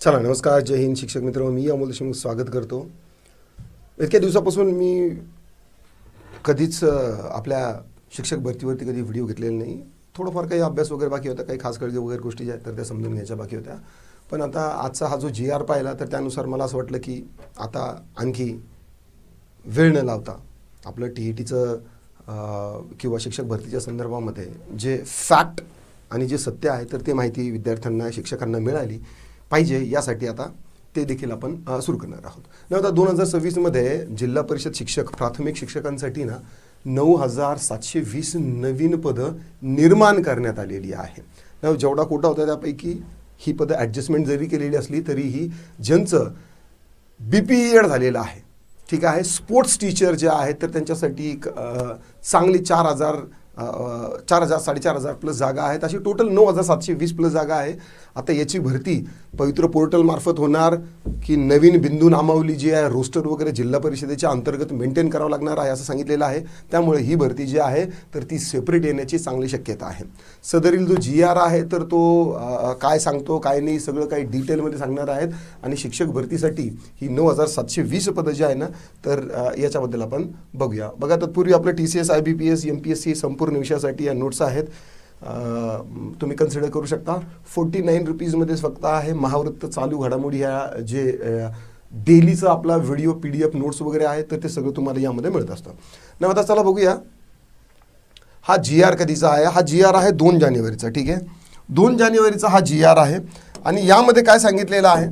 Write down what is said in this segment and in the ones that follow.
चला नमस्कार जय हिंद शिक्षक मित्र मी अमोल देशमुख स्वागत करतो. इतक्या दिवसापासून मी कधीच आपल्या शिक्षक भरतीवरती कधी व्हिडिओ घेतलेला नाही. थोडंफार काही अभ्यास वगैरे बाकी होता काही खास काळजी वगैरे गोष्टी ज्या आहेत तर त्या समजून घ्यायच्या बाकी होत्या. पण आता आजचा हा जो जी आर पाहिला तर त्यानुसार मला असं वाटलं की आता आणखी वेळ न लावता आपलं टी ई टीचं किंवा शिक्षक भरतीच्या संदर्भामध्ये जे फॅक्ट आणि जे सत्य आहे तर ते माहिती विद्यार्थ्यांना शिक्षकांना मिळाली. पाहिजे यासाठी आता ते देखील आपण सुरू करणार आहोत. न आता दोन हजार सव्वीसमध्ये जिल्हा परिषद शिक्षक प्राथमिक शिक्षकांसाठी ना नऊ हजार सातशे वीस नवीन पदं निर्माण करण्यात आलेली आहे. न जेवढा कोटा होता त्यापैकी ही पदं ॲडजस्टमेंट जरी केलेली असली तरीही ज्यांचं बी पी एड झालेलं आहे ठीक आहे स्पोर्ट्स टीचर जे आहेत तर त्यांच्यासाठी एक, चांगली चार हजार चार हजार साडेचार हजार प्लस जागा आहेत. अशी टोटल नऊ हजार सातशे वीस प्लस जागा आहे. आता याची भरती पवित्र पोर्टलमार्फत होणार की नवीन बिंदू नामावली जी आहे रोस्टर वगैरे जिल्हा परिषदेच्या अंतर्गत मेंटेन करावं लागणार आहे असं सांगितलेलं आहे. त्यामुळे ही भरती जी आहे तर ती सेपरेट येण्याची चांगली शक्यता आहे. सदरील जो जी आर आहे तर तो काय सांगतो काय नाही सगळं काही डिटेलमध्ये सांगणार आहेत. आणि शिक्षक भरतीसाठी ही नऊ हजार सातशे वीस पदं जी आहे ना तर याच्याबद्दल आपण बघूया. बघा तत्पूर्वी आपलं T C S I B P S M P S C संपूर्ण विषयासाठी या नोट्स आहेत. तुम्ही कन्सिडर करू शकता. फोर्टी नाईन रुपीजमध्येच फक्त आहे. महावृत्त चालू घडामोडी ह्या जे डेलीचा आपला video P D F notes वगैरे आहे तर ते सगळं तुम्हाला यामध्ये मिळत असतं. न आता चला बघूया. हा जी आर कधीचा आहे? हा जी आर आहे दोन जानेवारीचा ठीक आहे? दोन जानेवारीचा हा जी आर आहे. आणि यामध्ये काय सांगितलेलं आहे?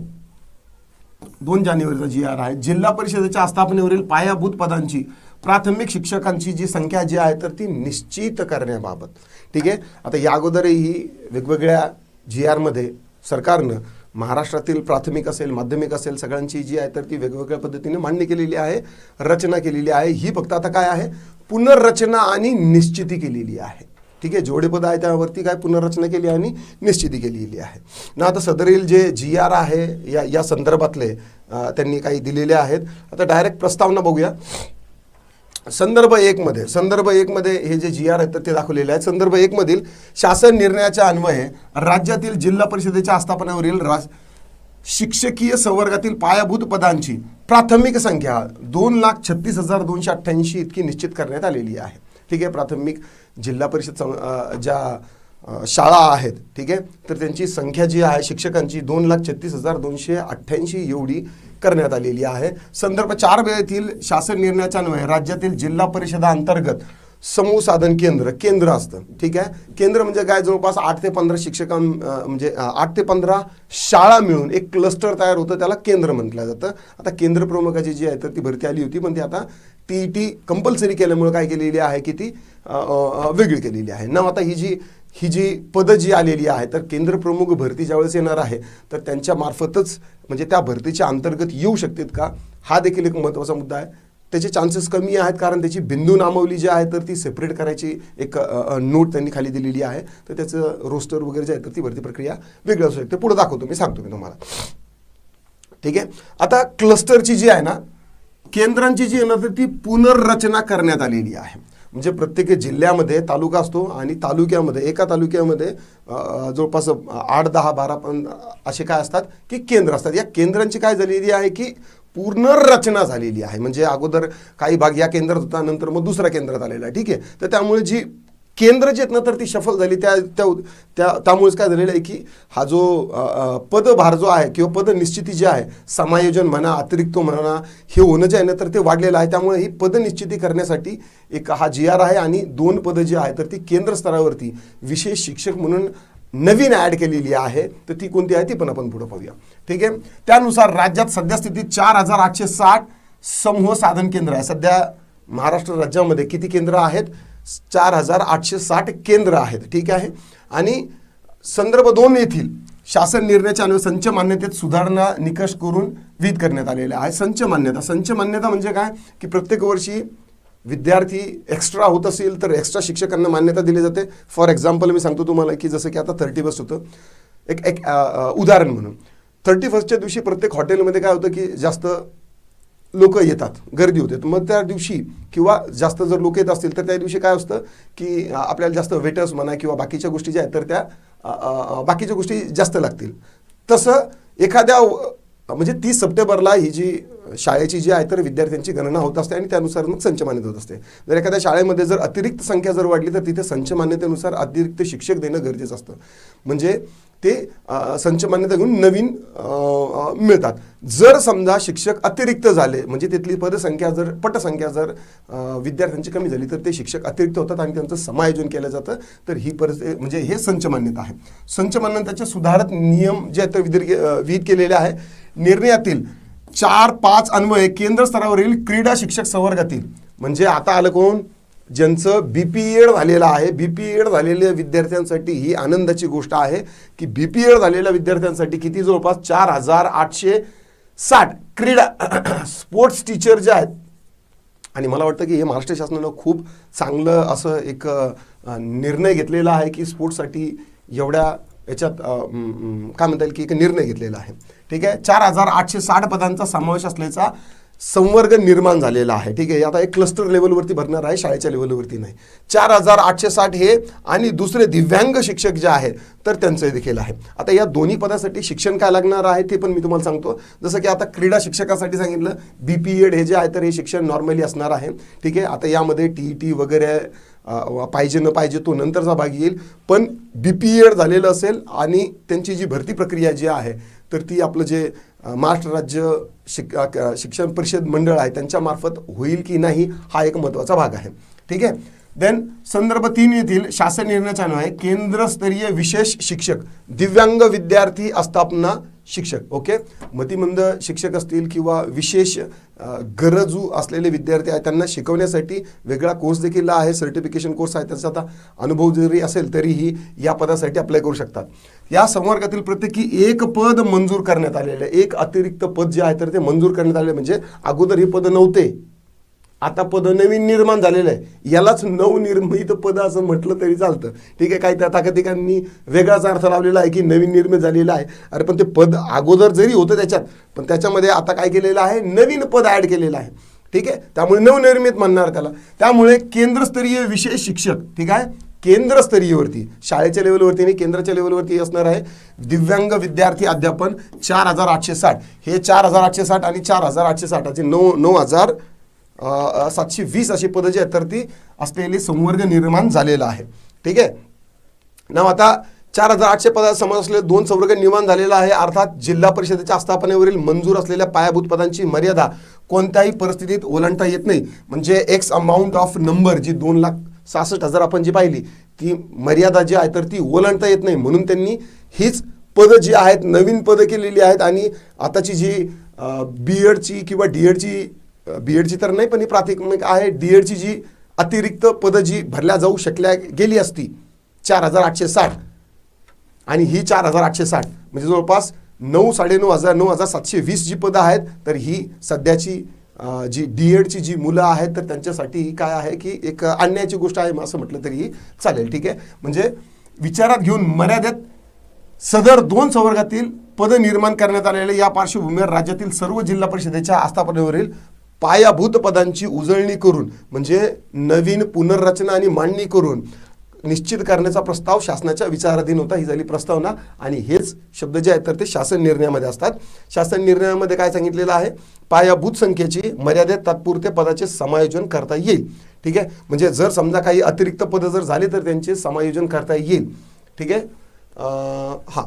दोन जानेवारीचा जी आर आहे. जिल्हा परिषदेच्या आस्थापनेवरील पायाभूत पदांची प्राथमिक शिक्षकांची जी संख्या जी आहे तर ती निश्चित करण्याबाबत. ठीक आहे? आता या अगोदरही वेगवेगळ्या जी आरमध्ये सरकारनं महाराष्ट्रातील प्राथमिक असेल माध्यमिक असेल सगळ्यांची जी आहे तर ती वेगवेगळ्या पद्धतीने मांडणी केलेली आहे रचना केलेली आहे. ही फक्त आता काय आहे? पुनर्रचना आणि निश्चिती केलेली आहे. ठीक आहे? जेवढे पद आहे त्यावरती काय पुनर्रचना केली आणि निश्चिती केलेली आहे. ना आता सदरील जे जी आर आहे या या संदर्भातले त्यांनी काही दिलेले आहेत. आता डायरेक्ट प्रस्तावना बघूया. संदर्भ एकमध्ये संदर्भ एकमध्ये हे जे जी आर आहेत ते दाखवलेले आहेत. संदर्भ एकमधील शासन निर्णयाच्या अन्वये राज्यातील जिल्हा परिषदेच्या आस्थापनावरील राज शिक्षकीय संवर्गातील पायाभूत पदांची प्राथमिक संख्या दोन लाख छत्तीस हजार दोनशे अठ्ठ्याऐंशी इतकी निश्चित करण्यात आलेली आहे. ठीक आहे प्राथमिक जिल्हा परिषद सं- ज्या शाळा आहेत ठीक आहे? तर त्यांची संख्या जी आहे शिक्षकांची दोन लाख छत्तीस हजार दोनशे अठ्ठ्याऐंशी एवढी करण्यात आलेली आहे. संदर्भ चार वेळेतील शासन निर्णयाच्या अन्वये राज्यातील जिल्हा परिषदा अंतर्गत समूह साधन केंद्र केंद्र असतं ठीक आहे? केंद्र म्हणजे काय? जवळपास आठ ते पंधरा शिक्षकां म्हणजे आठ ते पंधरा शाळा मिळून एक क्लस्टर तयार होतं त्याला केंद्र म्हटलं जातं. आता केंद्र प्रमुखाची जी आहे तर ती भरती आली होती पण ती आता टी ई टी कंपल्सरी केल्यामुळे काय केलेली आहे की ती वेगळी केलेली आहे. ना आता ही जी ही जी पदं जी आलेली आहे तर केंद्र प्रमुख भरती ज्यावेळेस येणार आहे तर त्यांच्या मार्फतच म्हणजे त्या भरतीच्या अंतर्गत येऊ शकतात का? हा देखील एक महत्त्वाचा मुद्दा आहे. त्याचे चान्सेस कमी आहेत कारण त्याची बिंदू नामावली जी आहे तर ती सेपरेट करायची एक नोट त्यांनी खाली दिलेली आहे. तर त्याचं रोस्टर वगैरे जे आहे तर ती भरती प्रक्रिया वेगळी असू शकते. पुढे दाखवतो मी सांगतो मी तुम्हाला. ठीक आहे? आता क्लस्टरची जी आहे ना केंद्रांची जी आहे ना तर ती पुनर्रचना करण्यात आलेली आहे. म्हणजे प्रत्येक जिल्ह्यामध्ये तालुका असतो आणि तालुक्यामध्ये एका तालुक्यामध्ये जवळपास आठ दहा बारा पण असे काय असतात की केंद्र असतात. या केंद्रांची काय झालेली आहे की पुनर्रचना झालेली आहे. म्हणजे अगोदर काही भाग या केंद्रात होता नंतर मग दुसऱ्या केंद्रात आलेला आहे. ठीक आहे? तर त्यामुळे जी केंद्र जे आहेत ना तर ती सफल झाली. त्या त्या त्या त्यामुळेच काय झालेलं आहे की हा जो पदभार जो आहे किंवा पद निश्चिती जी आहे समायोजन म्हणा अतिरिक्त म्हणा हे होणं जे आहे ना तर ते वाढलेलं आहे. त्यामुळे ही पद निश्चिती करण्यासाठी एक हा जी आर आहे आणि दोन पदं जी आहे तर ती केंद्र स्तरावरती विशेष शिक्षक म्हणून नवीन ॲड केलेली आहे. तर ती कोणती आहे? ती पण आपण पुढे पाहूया. ठीक आहे? त्यानुसार राज्यात सध्या स्थितीत चार हजार आठशे साठ समूह साधन केंद्र आहे. सध्या महाराष्ट्र राज्यामध्ये किती केंद्र आहेत? चार हजार आठशे साठ केंद्र आहेत ठीक आहे? आणि संदर्भ दोन येथील शासन निर्णयाच्या अन्वये संच मान्यतेत सुधारणा निकष करून विध करण्यात आलेला आहे. संच मान्यता संच मान्यता म्हणजे काय? की प्रत्येक वर्षी विद्यार्थी एक्स्ट्रा होत असेल तर एक्स्ट्रा शिक्षकांना मान्यता दिली जाते. फॉर एक्झाम्पल मी सांगतो तुम्हाला की जसं की आता थर्टी फर्स्ट होतं. एक एक उदाहरण म्हणून. थर्टी फर्स्टच्या दिवशी प्रत्येक हॉटेलमध्ये काय होतं की जास्त लोक येतात गर्दी होते. मग त्या दिवशी किंवा जास्त जर लोक येत असतील तर त्या दिवशी काय असतं की आपल्याला जास्त वेटर्स म्हणा किंवा बाकीच्या गोष्टी ज्या आहेत तर त्या बाकीच्या गोष्टी जास्त लागतील. तसं एखाद्या म्हणजे तीस सप्टेंबरला ही जी शाळेची जी आहे तर विद्यार्थ्यांची गणना होत असते आणि त्यानुसार मग संच मान्यता होत असते. जर एखाद्या शाळेमध्ये जर अतिरिक्त संख्या जर वाढली तर तिथे संच मान्यतेनुसार अतिरिक्त शिक्षक देणं गरजेचं असतं. म्हणजे ते संच मान्यता घेऊन नवीन मिळतात. जर समजा शिक्षक अतिरिक्त झाले म्हणजे तिथली पदसंख्या जर पटसंख्या जर विद्यार्थ्यांची कमी झाली तर ते शिक्षक अतिरिक्त होतात आणि त्यांचं समायोजन केलं जातं. तर ही परिस्थिती म्हणजे हे संच मान्यता आहे. संच मान्यताचे सुधारित नियम जे आहेत ते विहित केलेले आहे. निर्णयातील चार पाच अन्वये केंद्र स्तरावरील क्रीडा शिक्षक संवर्गातील. म्हणजे आता आलं कोण? ज्यांचं बी पी एड झालेलं आहे बी पी एड झालेल्या विद्यार्थ्यांसाठी ही आनंदाची गोष्ट आहे की बी पी एड झालेल्या विद्यार्थ्यांसाठी किती जवळपास चार हजार आठशे साठ क्रीडा स्पोर्ट्स टीचर जे आहेत. आणि मला वाटतं की हे महाराष्ट्र शासनानं खूप चांगलं असं एक निर्णय घेतलेला आहे की स्पोर्ट्ससाठी एवढ्या याच्यात काय म्हणता येईल की एक निर्णय घेतलेला आहे. ठीक आहे? चार हजार आठशे साठ पदांचा समावेश असल्याचा संवर्ग निर्माण झालेला आहे. ठीक आहे? आता एक क्लस्टर लेवलवरती भरणार आहे शाळेच्या लेवलवरती नाही. चार हजार आठशे साठ हे आणि दुसरे दिव्यांग शिक्षक जे आहेत तर त्यांचं देखील आहे. आता या दोन्ही पदासाठी शिक्षण काय लागणार आहे ते पण मी तुम्हाला सांगतो. जसं की आता क्रीडा शिक्षकासाठी सांगितलं बी पी एड हे जे आहे तर हे शिक्षण नॉर्मली असणार आहे. ठीक आहे? आता यामध्ये टी ई टी वगैरे पाहिजे न पाहिजे तो नंतरचा भाग येईल. पण बी पी एड झालेलं असेल आणि त्यांची जी भरती प्रक्रिया जी आहे तर ती आपलं जे महाराष्ट्र राज्य शिक शिक्षण परिषद मंडळ आहे त्यांच्यामार्फत होईल की नाही हा एक महत्त्वाचा भाग आहे. ठीक आहे? देन संदर्भ तीन येथील शासन निर्णयाच्या आहे. केंद्रस्तरीय विशेष शिक्षक दिव्यांग विद्यार्थी आस्थापना शिक्षक ओके मतिमंद शिक्षक असतील किंवा विशेष गरजू असलेले विद्यार्थी आहेत त्यांना शिकवण्यासाठी वेगळा कोर्स देखील आहे सर्टिफिकेशन कोर्स आहे. त्याचा आता अनुभव जरी असेल तरीही या पदासाठी अप्लाय करू शकतात. या संवर्गातील प्रत्येकी एक पद मंजूर करण्यात आलेलं आहे. एक अतिरिक्त पद जे आहे तर ते मंजूर करण्यात आले म्हणजे अगोदर हे पद नव्हते. आता पद नवीन निर्माण झालेलं आहे. यालाच नवनिर्मित पद असं म्हटलं तरी चालतं. ठीक आहे काही त्या ताकतिकांनी वेगळाच अर्थ लावलेला आहे की नवीन निर्मित झालेलं आहे. अरे पण ते पद अगोदर जरी होतं त्याच्यात पण त्याच्यामध्ये आता काय केलेलं आहे? नवीन पद ॲड केलेलं आहे. ठीक आहे? त्यामुळे नवनिर्मित म्हणणार त्याला. त्यामुळे केंद्रस्तरीय विशेष शिक्षक ठीक आहे? केंद्रस्तरीयवरती शाळेच्या लेवलवरती आणि केंद्राच्या लेवलवरती असणार आहे दिव्यांग विद्यार्थी अध्यापन चार हजार आठशे साठ. हे चार हजार आठशे साठ आणि चार हजार आठशे साठाचे नऊ नऊ हजार सातशे वीस अशी पदं जी आहेत तर ती असलेली संवर्ग निर्माण झालेला आहे. ठीक आहे? ना आता चार हजार आठशे पदा समज असलेले दोन संवर्ग निर्माण झालेला आहे. अर्थात जिल्हा परिषदेच्या आस्थापनेवरील मंजूर असलेल्या पायाभूत पदांची मर्यादा कोणत्याही परिस्थितीत ओलांडता येत नाही. म्हणजे एक्स अमाऊंट ऑफ नंबर जी दोन लाख सहासष्ट हजार आपण जी पाहिली ती मर्यादा जी आहे तर ती ओलांडता येत नाही. म्हणून त्यांनी हीच पदं जी आहेत नवीन पदं केलेली आहेत आणि आताची जी बी एडची किंवा डी एडची बी एडची तर नाही पण ही प्राथमिक आहे. डी एडची जी अतिरिक्त पदं जी भरल्या जाऊ शकल्या गेली असती चार हजार आठशे साठ. आणि ही चार हजार आठशे साठ म्हणजे जवळपास नऊ साडेनऊ हजार नऊ हजार सातशे वीस जी पदं आहेत तर ही सध्याची जी डी एडची जी मुलं आहेत तर त्यांच्यासाठी ही काय आहे की एक आणण्याची गोष्ट आहे असं म्हटलं तरीही चालेल. ठीक आहे? म्हणजे विचारात घेऊन मर्यादेत सदर दोन संवर्गातील पद निर्माण करण्यात आलेले या पार्श्वभूमीवर राज्यातील सर्व जिल्हा परिषदेच्या आस्थापनेवरील पायाभूत पदांची उजळणी करून म्हणजे नवीन पुनर्रचना आणि मांडणी करून निश्चित करण्याचा प्रस्ताव शासनाच्या विचाराधीन होता ही झाली प्रस्तावना. आणि हेच शब्द जे आहेत तर ते शासन निर्णयामध्ये असतात. शासन निर्णयामध्ये काय सांगितलेलं आहे? पायाभूत संख्येची मर्यादेत तात्पुरते पदाचे समायोजन करता येईल. ठीक आहे? म्हणजे जर समजा काही अतिरिक्त पदं जर झाली तर त्यांचे समायोजन करता येईल. ठीक आहे? हां.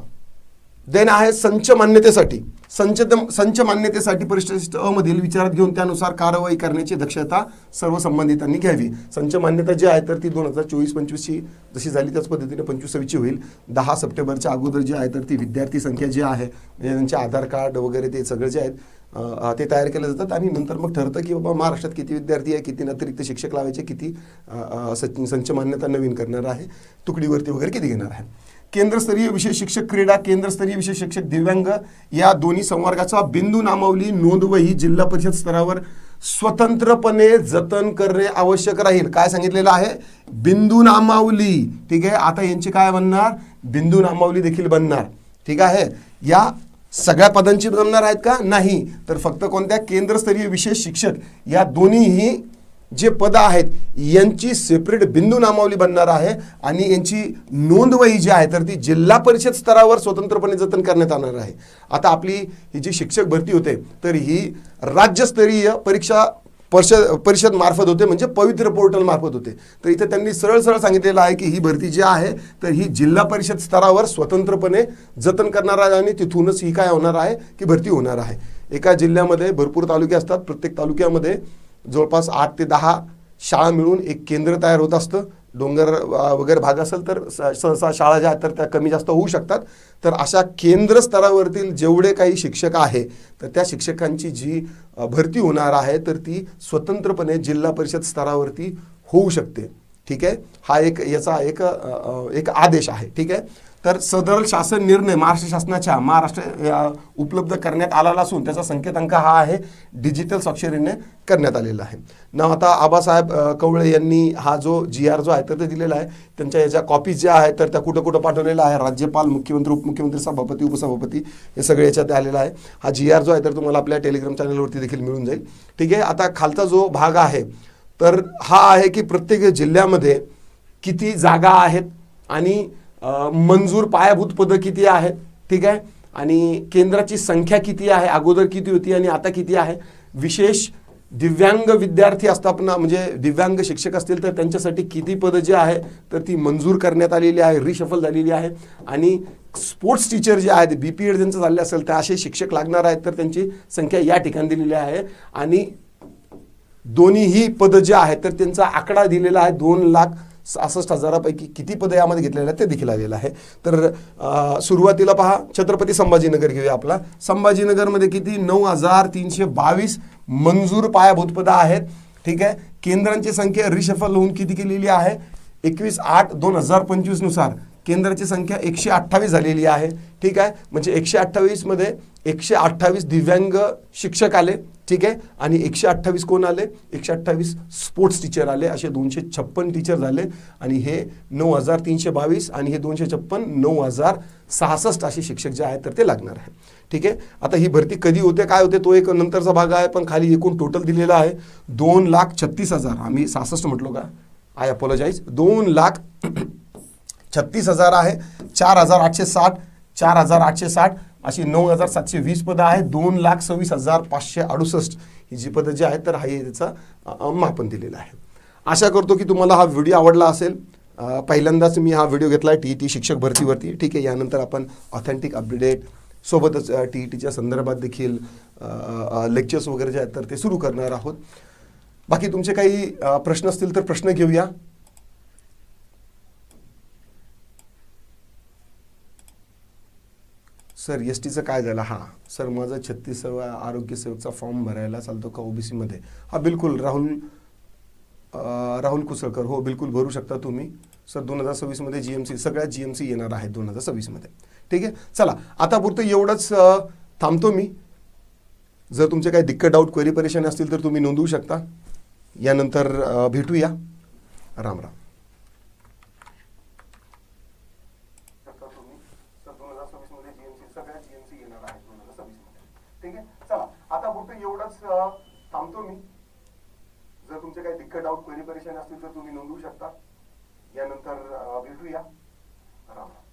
देन आहे संच मान्यतेसाठी. संच संच मान्यतेसाठी परिशिष्ट अ मधील विचारात घेऊन त्यानुसार कारवाई करण्याची दक्षता सर्व संबंधितांनी घ्यावी. संच मान्यता जी आहे तर ती दोन हजार चोवीस पंचवीसची जशी झाली त्याच पद्धतीने पंचवीस सव्वीसची होईल. दहा सप्टेंबरच्या अगोदर जी आहे तर ती विद्यार्थी संख्या जी आहे म्हणजे त्यांचे आधार कार्ड वगैरे ते सगळे जे आहेत ते तयार केले जातात आणि नंतर मग ठरतं की बाबा महाराष्ट्रात किती विद्यार्थी आहे किती अतिरिक्त शिक्षक लावायचे किती सच- संच मान्यता नवीन करणार आहे तुकडीवरती वगैरे किती घेणार आहे. केंद्रस्तरीय विशेष शिक्षक क्रीडा केंद्रस्तरीय विशेष शिक्षक दिव्यांग या दोन्ही संवर्गाचा बिंदू नामावली नोंदवही जिल्हा परिषद स्तरावर स्वतंत्रपणे जतन करणे आवश्यक राहील. काय सांगितलेलं आहे? बिंदू नामावली. ठीक आहे? आता यांची काय बनणार? बिंदू नामावली देखील बनणार. ठीक आहे? या सगळ्या पदांची बनणार आहेत का? नाही. तर फक्त कोणत्या? केंद्रस्तरीय विशेष शिक्षक. या दोन्हीही जे पदं आहेत यांची सेपरेट बिंदू नामावली बनणार आहे आणि यांची नोंदवही जी आहे तर ती जिल्हा परिषद स्तरावर स्वतंत्रपणे जतन करण्यात येणार आहे. आता आपली ही जी शिक्षक भरती होते तर ही राज्यस्तरीय परीक्षा परिषद परिषद मार्फत होते म्हणजे पवित्र पोर्टल मार्फत होते. तर इथे त्यांनी सरळ सरळ सांगितलेलं आहे की ही भरती जी आहे तर ही जिल्हा परिषद स्तरावर स्वतंत्रपणे जतन करणार आहे आणि तिथूनच ही काय होणार आहे की भरती होणार आहे. एका जिल्ह्यामध्ये भरपूर तालुके असतात प्रत्येक तालुक्यामध्ये जवळपास आठ ते दहा शाळा मिळून एक केंद्र तयार होत असतं. डोंगर वगैरे भाग असेल तर सहसा शाळा ज्या तर त्या कमी जास्त होऊ शकतात. तर अशा केंद्र स्तरावरतील जेवढे काही शिक्षक आहे तर त्या शिक्षकांची जी भरती होणार आहे तर ती स्वतंत्रपणे जिल्हा परिषद स्तरावरती होऊ शकते. ठीक आहे? हा एक याचा एक एक आदेश आहे. ठीक आहे? तर सदर शासन निर्णय महाराष्ट्र शासनाच्या महाराष्ट्र उपलब्ध करण्यात आलेला असून त्याचा संकेतांक हा आहे डिजिटल स्वाक्षरीने करण्यात आलेला आहे. न आता आबासाहेब कवळे यांनी हा जो जी आर जो आहे तर ते दिलेला आहे. त्यांच्या याच्या कॉपीज ज्या आहेत तर त्या कुठं कुठं पाठवलेल्या आहे राज्यपाल मुख्यमंत्री उपमुख्यमंत्री सभापती उपसभापती हे सगळे याच्यात आलेला आहे. हा जी आर जो आहे तर तुम्हाला आपल्या टेलिग्राम चॅनलवरती देखील मिळून जाईल. ठीक आहे आता खालचा जो भाग आहे तर हा आहे की प्रत्येक जिल्ह्यामध्ये किती जागा आहेत आणि मंजूर पायाभूत पदं किती आहेत? ठीक आहे? आणि केंद्राची संख्या किती आहे? अगोदर किती होती आणि आता किती आहे? विशेष दिव्यांग विद्यार्थी स्थापना म्हणजे दिव्यांग शिक्षक असतील तर त्यांच्यासाठी किती पदं जी आहे तर ती मंजूर करण्यात आलेली आहे रिशफल झालेली आहे. आणि स्पोर्ट्स टीचर जे आहेत बी पी एड ज्यांचं झाले असेल तर असे शिक्षक लागणार आहेत तर त्यांची संख्या या ठिकाणी दिलेली आहे. आणि दोन्हीही पदं जे आहेत तर त्यांचा आकडा दिलेला आहे दोन लाख सहासष्ट हजारापैकी किती पदं यामध्ये घेतलेले आहेत ते देखील आलेलं आहे. तर सुरुवातीला पहा छत्रपती संभाजीनगर घेऊया आपला. संभाजीनगरमध्ये किती? नऊ हजार तीनशे बावीस मंजूर पायाभूत पदं आहेत. ठीक आहे? केंद्रांची संख्या रिशफल होऊन किती केलेली आहे? एकवीस आठ दोन हजार पंचवीसनुसार. केंद्राची संख्या एकशे अठ्ठावीस झालेली आहे. ठीक आहे? म्हणजे एकशे अठ्ठावीसमध्ये एकशे अठ्ठावीस दिव्यांग शिक्षक आले. ठीक आहे? आणि एकशे अठ्ठावीस कोण आले? एकशे अठ्ठावीस स्पोर्ट्स टीचर आले. असे दोनशे छप्पन टीचर झाले. आणि हे नऊ हजार तीनशे बावीस आणि हे दोनशे छप्पन नऊ हजार सहासष्ट असे शिक्षक जे आहेत तर ते लागणार आहे ठीक आहे? आता ही भरती कधी होते? काय होते? तो एक नंतरचा भाग आहे पण खाली एकूण टोटल दिलेला आहे. दोन लाख छत्तीस हजार. आम्ही सहासष्ट म्हटलो का? आय अपॉलॉजाईज दोन लाख छत्तीस हजार आहे. चार हजार आठशे साठ चार हजार आठशे साठ अशी नऊ हजार सातशे वीस पदं आहेत. दोन लाख सव्वीस हजार पाचशे अडुसष्ट ही जी पदं जी आहेत तर हा हे मापन दिलेलं आहे. आशा करतो की तुम्हाला हा व्हिडिओ आवडला असेल. पहिल्यांदाच मी हा व्हिडिओ घेतला आहे टी ई टी शिक्षक भरतीवरती. ठीक आहे यानंतर आपण ऑथेंटिक अपडेट सोबतच टी ई टीच्या संदर्भात देखील लेक्चर्स वगैरे जे आहेत तर ते सुरू करणार आहोत. बाकी तुमचे काही प्रश्न असतील तर प्रश्न घेऊया. सर एस टीचं काय झालं? हां. सर माझा छत्तीसावा आरोग्य सेवकचा फॉर्म भरायला चालतो का ओबीसीमध्ये हा बिलकुल. राहुल राहुल कुसळकर. हो बिलकुल भरू शकता तुम्ही. सर दोन हजार सव्वीसमध्ये जी एम सी सगळ्या जी एम सी येणार आहेत दोन हजार सव्वीसमध्ये. ठीक आहे? चला आता पुरतं एवढंच थांबतो मी. जर तुमचे काही दिक्कत डाऊट क्वेरी परेशानी असतील तर तुम्ही नोंदवू शकता. यानंतर भेटूया. राम राम. ठीक आहे? चला. आता फक्त एवढंच थांबतो मी. जर तुमचे काही दिक्कत डाऊट क्वेरी परेशानी असतील तर तुम्ही नोंदवू शकता. यानंतर भेटूया. राम राम.